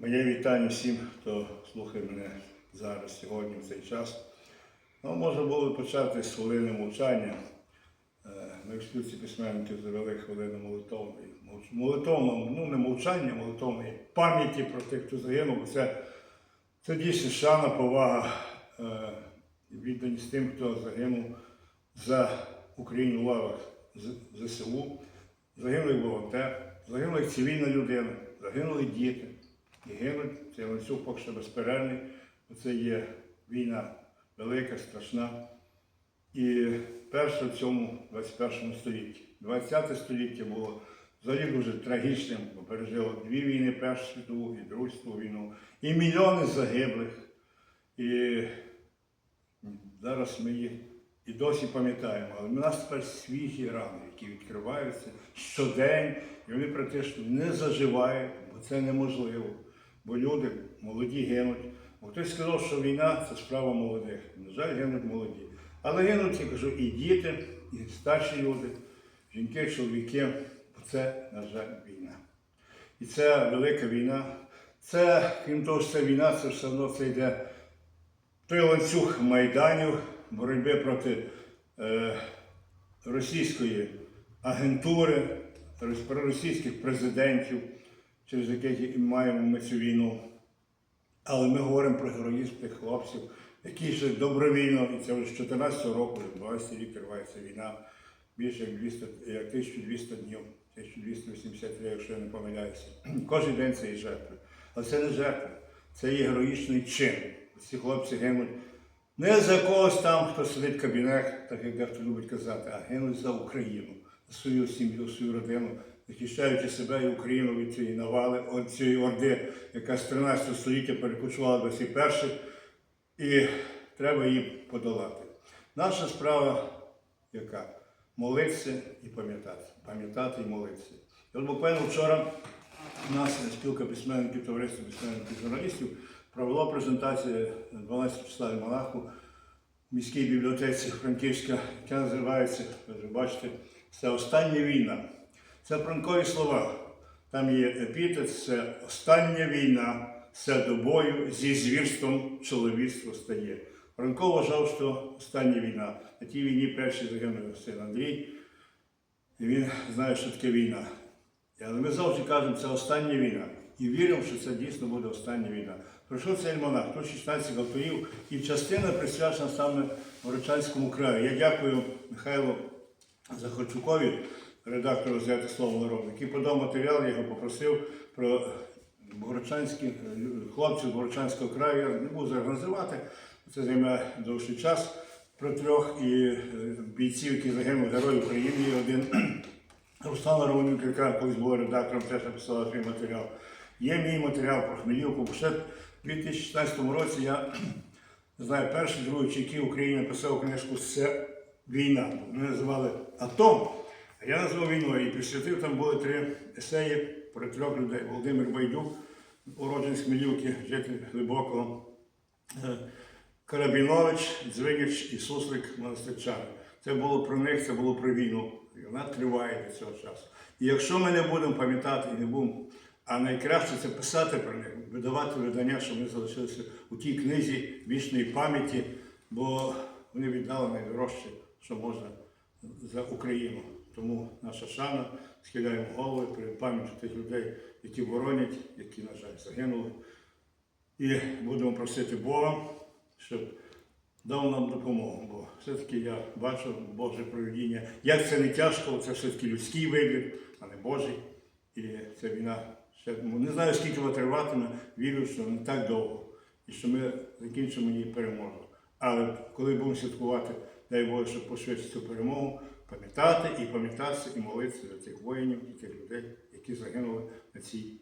Моє вітання всім, хто слухає мене зараз, сьогодні, в цей час. Ну, можна було почати з хвилини мовчання. Ми в спілці письменників завели хвилину молитовної. Молитовного, ну не мовчання, молитовної пам'яті про тих, хто загинув. Бо Це, це дійсно шана, повага е, і відданість тим, хто загинув за Україну в лавах ЗСУ. Загинули волонтер, загинула цивільна людина, загинули діти. І гинуть, цей ланцюг поки що безперервний. Це є війна велика, страшна. І перша в цьому 21 столітті. 20 століття було взагалі дуже трагічним, бо пережило дві війни, Першу світову і Другу світову війну. І мільйони загиблих. І зараз ми їх і досі пам'ятаємо, але в нас тепер свіжі рани, які відкриваються щодень, і вони практично не заживають, бо це неможливо. Бо люди молоді гинуть. Бо хтось сказав, що війна це справа молодих. На жаль, гинуть молоді. Але гинуть, я кажу, і діти, і старші люди, жінки, чоловіки, бо це, на жаль, війна. І це велика війна. Це, крім того, що це війна, це все одно це йде той ланцюг майданів боротьби проти е, російської агентури, рос- проросійських президентів, через яких і маємо ми цю війну. Але ми говоримо про героїзм тих хлопців, які ще добровільно, і це вже з 14 року, 20 рік тривається війна, більше як 200, як 1200 днів, 1283, якщо я не помиляюся. Кожен день це є жертви. Але це не жертва, це є героїчний чин. Ці хлопці гинуть не за когось там, хто сидить в кабінетах, так як дехто любить казати, а гинуть за Україну, за свою сім'ю, свою родину, захищаючи себе і Україну від цієї навали, від цієї орди, яка з 13 століття перекочувала до 21 і треба її подолати. Наша справа яка? Молитися і пам'ятати. Пам'ятати і молитися. І от буквально вчора у нас спілка письменників, товариство письменників журналістів провело презентацію 12 числа в Малаху в міській бібліотеці Франківська, яка називається, ви бачите, це остання війна. Це франкові слова. Там є епітет, це остання війна, все до бою зі звірством чоловічство стає. Франко вважав, що остання війна. На тій війні перший загинув син Андрій, і він знає, що таке війна. Але ми завжди кажемо, це остання війна. І віримо, що це дійсно буде остання війна. Пройшов цей альманах, тут 16 авторів, і частина присвячена саме Горочанському краю. Я дякую Михайлу Захарчукові, редактору «Взяти слово народу, який подав матеріал, я його попросив про горочанських хлопців з Горочанського краю. Я не буду зараз називати, це займе довший час. Про трьох і е, бійців, які загинули герої України, є один Руслана Романюк, яка колись була редактором, теж написала свій матеріал. Є мій матеріал про Хмелівку, бо ще в 2016 році я не знаю, перший, другий чи який в Україні написав книжку Це війна. Вони називали Атом, я назвав війною і присвятив там були три есеї про трьох людей. Володимир Байдюк, уродженець Хмелівки, житель глибокого. Е, Карабінович, Дзвигич і Суслик Монастирчани. Це було про них, це було про війну. І вона триває до цього часу. І якщо ми не будемо пам'ятати і не будемо, а найкраще це писати про них, видавати видання, щоб вони залишилися у тій книзі вічної пам'яті, бо вони віддали найдорожче, що можна за Україну. Тому наша шана, схиляємо голови перед пам'яттю тих людей, які боронять, які, на жаль, загинули. І будемо просити Бога, щоб дав нам допомогу. Бо все-таки я бачу Боже проведіння. Як це не тяжко, це все-таки людський вибір, а не Божий. І ця війна ще ну, не знаю, скільки вона триватиме, вірю, що не так довго. І що ми закінчимо її переможу. Але коли будемо святкувати, дай Боже, щоб пошвидше цю перемогу, пам'ятати і пам'ятатися, і молитися за тих воїнів і тих людей, які загинули на цій